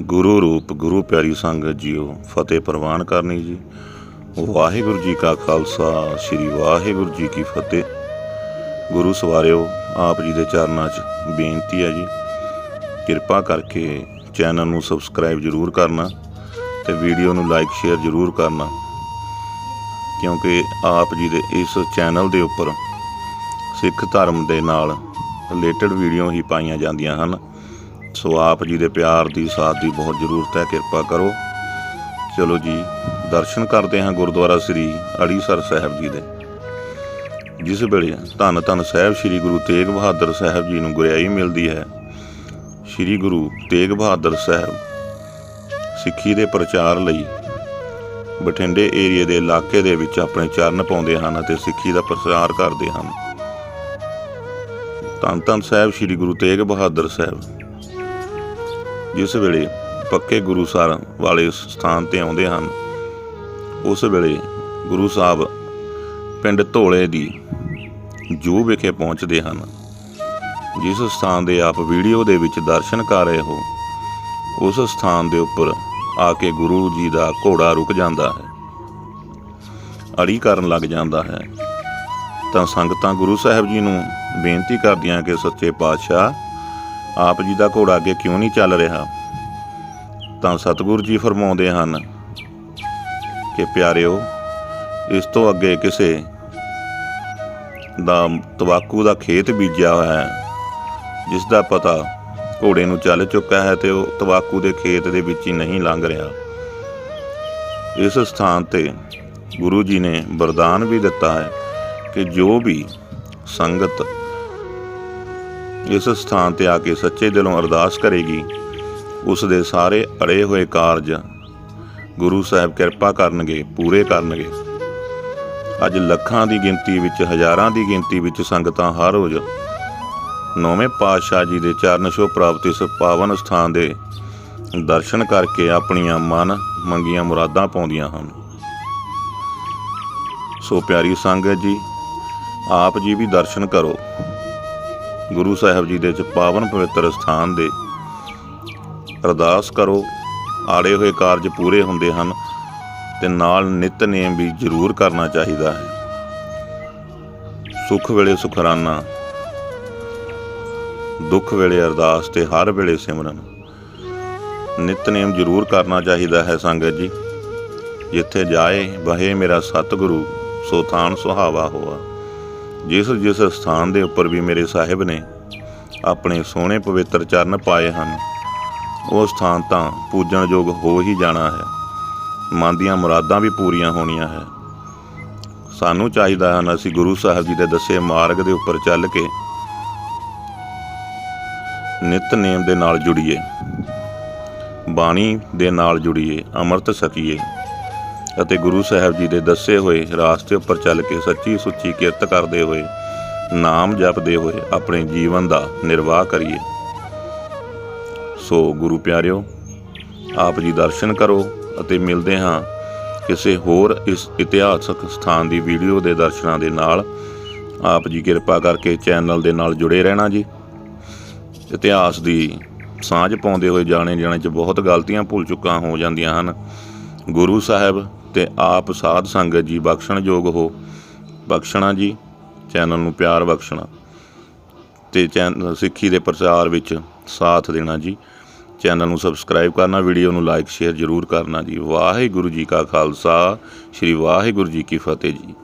ਗੁਰੂ ਰੂਪ, ਗੁਰੂ ਪਿਆਰੀ ਸੰਗਤ ਜੀਓ, ਫਤਿਹ ਪ੍ਰਵਾਨ ਕਰਨੀ ਜੀ। ਵਾਹਿਗੁਰੂ ਜੀ ਕਾ ਖਾਲਸਾ, ਸ੍ਰੀ ਵਾਹਿਗੁਰੂ ਜੀ ਕੀ ਫਤਿਹ। ਗੁਰੂ ਸਵਾਰਿਓ, ਆਪ ਜੀ ਦੇ ਚਰਨਾਂ 'ਚ ਬੇਨਤੀ ਹੈ ਜੀ। ਕਿਰਪਾ ਕਰਕੇ ਚੈਨਲ ਨੂੰ ਸਬਸਕ੍ਰਾਈਬ ਜ਼ਰੂਰ ਕਰਨਾ ਤੇ ਵੀਡੀਓ ਨੂੰ ਲਾਈਕ, ਸ਼ੇਅਰ ਜ਼ਰੂਰ ਕਰਨਾ। ਕਿਉਂਕਿ ਆਪ ਜੀ ਦੇ ਇਸ ਚੈਨਲ ਦੇ ਉੱਪਰ ਸਿੱਖ ਧਰਮ ਦੇ ਨਾਲ ਰਿਲੇਟਡ ਵੀਡੀਓ ਹੀ ਪਾਈਆਂ ਜਾਂਦੀਆਂ ਹਨ। ਸੋ ਆਪ ਜੀ ਦੇ ਪਿਆਰ ਦੀ ਸਾਥ ਦੀ ਬਹੁਤ ਜ਼ਰੂਰਤ ਹੈ, ਕਿਰਪਾ ਕਰੋ। ਚਲੋ ਜੀ, ਦਰਸ਼ਨ ਕਰਦੇ ਹਾਂ ਗੁਰਦੁਆਰਾ ਸ੍ਰੀ ਅੜੀਸਰ ਸਾਹਿਬ ਜੀ ਦੇ। ਜਿਸ ਵੇਲੇ ਧੰਨ ਧੰਨ ਸਾਹਿਬ ਸ੍ਰੀ ਗੁਰੂ ਤੇਗ ਬਹਾਦਰ ਸਾਹਿਬ ਜੀ ਨੂੰ ਗੁਰਿਆਈ ਮਿਲਦੀ ਹੈ, ਸ੍ਰੀ ਗੁਰੂ ਤੇਗ ਬਹਾਦਰ ਸਾਹਿਬ ਸਿੱਖੀ ਦੇ ਪ੍ਰਚਾਰ ਲਈ ਬਠਿੰਡੇ ਏਰੀਏ ਦੇ ਇਲਾਕੇ ਦੇ ਵਿੱਚ ਆਪਣੇ ਚਰਨ ਪਾਉਂਦੇ ਹਨ ਅਤੇ ਸਿੱਖੀ ਦਾ ਪ੍ਰਚਾਰ ਕਰਦੇ ਹਨ। ਧੰਨ ਧੰਨ ਸਾਹਿਬ ਸ੍ਰੀ ਗੁਰੂ ਤੇਗ ਬਹਾਦਰ ਸਾਹਿਬ। ਜਿਸ ਵੇਲੇ ਪੱਕੇ ਗੁਰੂ ਸਰ ਵਾਲੇ ਸਥਾਨ ਤੇ ਆਉਂਦੇ ਹਨ, ਉਸ ਵੇਲੇ ਗੁਰੂ ਸਾਹਿਬ ਪਿੰਡ ਧੋਲੇ ਦੀ ਜੂ ਵਿਖੇ ਪਹੁੰਚਦੇ ਹਨ। ਜਿਸ ਸਥਾਨ ਦੇ ਆਪ ਵੀਡੀਓ ਦੇ ਵਿੱਚ ਦਰਸ਼ਨ ਕਰ ਰਹੇ ਹੋ, ਉਸ ਸਥਾਨ ਦੇ ਉੱਪਰ ਆ ਕੇ ਗੁਰੂ ਜੀ ਦਾ ਘੋੜਾ ਰੁਕ ਜਾਂਦਾ ਹੈ। ਅੜੀ ਕਰਨ ਲੱਗ ਜਾਂਦਾ ਹੈ। ਤਾਂ ਸੰਗਤਾਂ ਗੁਰੂ ਸਾਹਿਬ ਜੀ ਨੂੰ ਬੇਨਤੀ ਕਰਦੀਆਂ ਕਿ ਸੱਚੇ ਪਾਤਸ਼ਾਹ ਆਪ ਜੀ ਦਾ ਘੋੜਾ ਅੱਗੇ ਕਿਉਂ ਨਹੀਂ ਚੱਲ ਰਿਹਾ? ਤਾਂ ਸਤਿਗੁਰੂ ਜੀ ਫਰਮਾਉਂਦੇ ਹਨ ਕਿ ਪਿਆਰਿਓ, ਇਸ ਤੋਂ ਅੱਗੇ ਕਿਸੇ ਦਾ ਤਵਾਕੂ ਦਾ ਖੇਤ ਬੀਜਿਆ ਹੋਇਆ ਹੈ, ਜਿਸ ਦਾ ਪਤਾ ਘੋੜੇ ਨੂੰ ਚੱਲ ਚੁੱਕਾ ਹੈ ਤੇ ਉਹ ਤਵਾਕੂ ਦੇ ਖੇਤ ਦੇ ਵਿੱਚ ਹੀ ਨਹੀਂ ਲੰਘ ਰਿਹਾ। ਇਸ ਸਥਾਨ ਤੇ ਗੁਰੂ ਜੀ ਨੇ ਵਰਦਾਨ ਵੀ ਦਿੱਤਾ ਹੈ ਕਿ ਜੋ ਵੀ ਸੰਗਤ ਇਸ ਸਥਾਨ ਤੇ ਆ ਕੇ ਸੱਚੇ ਦਿਲੋਂ ਅਰਦਾਸ ਕਰੇਗੀ, ਉਸ ਦੇ ਸਾਰੇ ਅੜੇ ਹੋਏ ਕਾਰਜ ਗੁਰੂ ਸਾਹਿਬ ਕਿਰਪਾ ਕਰਨਗੇ, ਪੂਰੇ ਕਰਨਗੇ। ਅੱਜ ਲੱਖਾਂ ਦੀ ਗਿਣਤੀ ਵਿੱਚ, ਹਜ਼ਾਰਾਂ ਦੀ ਗਿਣਤੀ ਵਿੱਚ ਸੰਗਤਾਂ ਹਰ ਰੋਜ਼ ਨੌਵੇਂ ਪਾਤਸ਼ਾਹ ਜੀ ਦੇ ਚਰਨ ਛੋਹ ਪ੍ਰਾਪਤ ਇਸ ਪਾਵਨ ਸਥਾਨ ਦੇ ਦਰਸ਼ਨ ਕਰਕੇ ਆਪਣੀਆਂ ਮਨ ਮੰਗੀਆਂ ਮੁਰਾਦਾਂ ਪਾਉਂਦੀਆਂ ਹਨ। ਸੋ ਪਿਆਰੀ ਸੰਗਤ ਜੀ, ਆਪ ਜੀ ਵੀ ਦਰਸ਼ਨ ਕਰੋ। ਗੁਰੂ ਸਾਹਿਬ ਜੀ ਦੇ ਚ ਪਾਵਨ ਪਵਿੱਤਰ ਸਥਾਨ ਦੇ। ਅਰਦਾਸ ਕਰੋ ਆੜੇ ਹੋਏ ਕਾਰਜ ਪੂਰੇ ਹੁੰਦੇ ਹਨ ਤੇ ਨਾਲ ਨਿਤਨੇਮ ਵੀ ਜ਼ਰੂਰ ਕਰਨਾ ਚਾਹੀਦਾ ਹੈ। ਸੁਖ ਵੇਲੇ ਸੁਖਰਾਨਾ, ਦੁੱਖ ਵੇਲੇ ਅਰਦਾਸ ਤੇ ਹਰ ਵੇਲੇ ਸਿਮਰਨ। ਨਿਤਨੇਮ ਜ਼ਰੂਰ ਕਰਨਾ ਚਾਹੀਦਾ ਹੈ ਸੰਗਤ ਜੀ। ਜਿੱਥੇ ਜਾਏ, ਵਹੇ ਮੇਰਾ ਸਤਿਗੁਰੂ, ਸੋ ਥਾਨ ਸੁਹਾਵਾ ਹੋਆ। ਜਿਸ ਜਿਸ ਸਥਾਨ ਦੇ ਉੱਪਰ ਵੀ ਮੇਰੇ ਸਾਹਿਬ ਨੇ ਆਪਣੇ ਸੋਹਣੇ ਪਵਿੱਤਰ ਚਰਨ ਪਾਏ ਹਨ, ਉਹ ਸਥਾਨ ਤਾਂ ਪੂਜਣਯੋਗ ਹੋ ਹੀ ਜਾਣਾ ਹੈ। ਮਨ ਦੀਆਂ ਮੁਰਾਦਾਂ ਵੀ ਪੂਰੀਆਂ ਹੋਣੀਆਂ ਹੈ। ਸਾਨੂੰ ਚਾਹੀਦਾ ਹਨ ਅਸੀਂ ਗੁਰੂ ਸਾਹਿਬ ਜੀ ਦੇ ਦੱਸੇ ਮਾਰਗ ਦੇ ਉੱਪਰ ਚੱਲ ਕੇ ਨਿਤਨੇਮ ਦੇ ਨਾਲ ਜੁੜੀਏ, ਬਾਣੀ ਦੇ ਨਾਲ ਜੁੜੀਏ, ਅੰਮ੍ਰਿਤ ਛਕੀਏ। ਅਤੇ ਗੁਰੂ ਸਾਹਿਬ ਜੀ ਦੇ ਦੱਸੇ ਹੋਏ ਰਾਸਤੇ ਉੱਪਰ ਚੱਲ ਕੇ ਸੱਚੀ ਸੁੱਚੀ ਕਿਰਤ ਕਰਦੇ ਹੋਏ, ਨਾਮ ਜਪਦੇ ਹੋਏ ਆਪਣੇ ਜੀਵਨ ਦਾ ਨਿਰਵਾਹ ਕਰੀਏ। ਸੋ ਗੁਰੂ ਪਿਆਰਿਓ, ਆਪ ਜੀ ਦਰਸ਼ਨ ਕਰੋ ਅਤੇ ਮਿਲਦੇ ਹਾਂ ਕਿਸੇ ਹੋਰ ਇਸ ਇਤਿਹਾਸਕ ਸਥਾਨ ਦੀ ਵੀਡੀਓ ਦੇ ਦਰਸ਼ਨਾਂ ਦੇ ਨਾਲ। ਆਪ ਜੀ ਕਿਰਪਾ ਕਰਕੇ ਚੈਨਲ ਦੇ ਨਾਲ ਜੁੜੇ ਰਹਿਣਾ ਜੀ। ਇਤਿਹਾਸ ਦੀ ਸਾਂਝ ਪਾਉਂਦੇ ਹੋਏ ਜਾਣੇ ਜਾਣੇ ਚ ਬਹੁਤ ਗਲਤੀਆਂ ਭੁੱਲ ਚੁੱਕਾ ਹੋ ਜਾਂਦੀਆਂ ਹਨ। ਗੁਰੂ ਸਾਹਿਬ ਤੇ ਆਪ ਸਾਧ ਸੰਗਤ ਜੀ ਬਖਸ਼ਣਯੋਗ ਹੋ। ਬਖਸ਼ਣਾ ਜੀ, ਚੈਨਲ ਨੂੰ ਪਿਆਰ ਬਖਸ਼ਣਾ। ਤੇ ਚੈਨਲ ਸਿੱਖੀ ਦੇ ਪ੍ਰਚਾਰ ਵਿੱਚ ਸਾਥ ਦੇਣਾ ਜੀ। ਚੈਨਲ ਨੂੰ ਸਬਸਕ੍ਰਾਈਬ ਕਰਨਾ, ਵੀਡੀਓ ਨੂੰ ਲਾਈਕ, ਸ਼ੇਅਰ ਜ਼ਰੂਰ ਕਰਨਾ ਜੀ। ਵਾਹਿਗੁਰੂ ਜੀ ਕਾ ਖਾਲਸਾ, ਸ੍ਰੀ ਵਾਹਿਗੁਰੂ ਜੀ ਕੀ ਫਤਿਹ ਜੀ।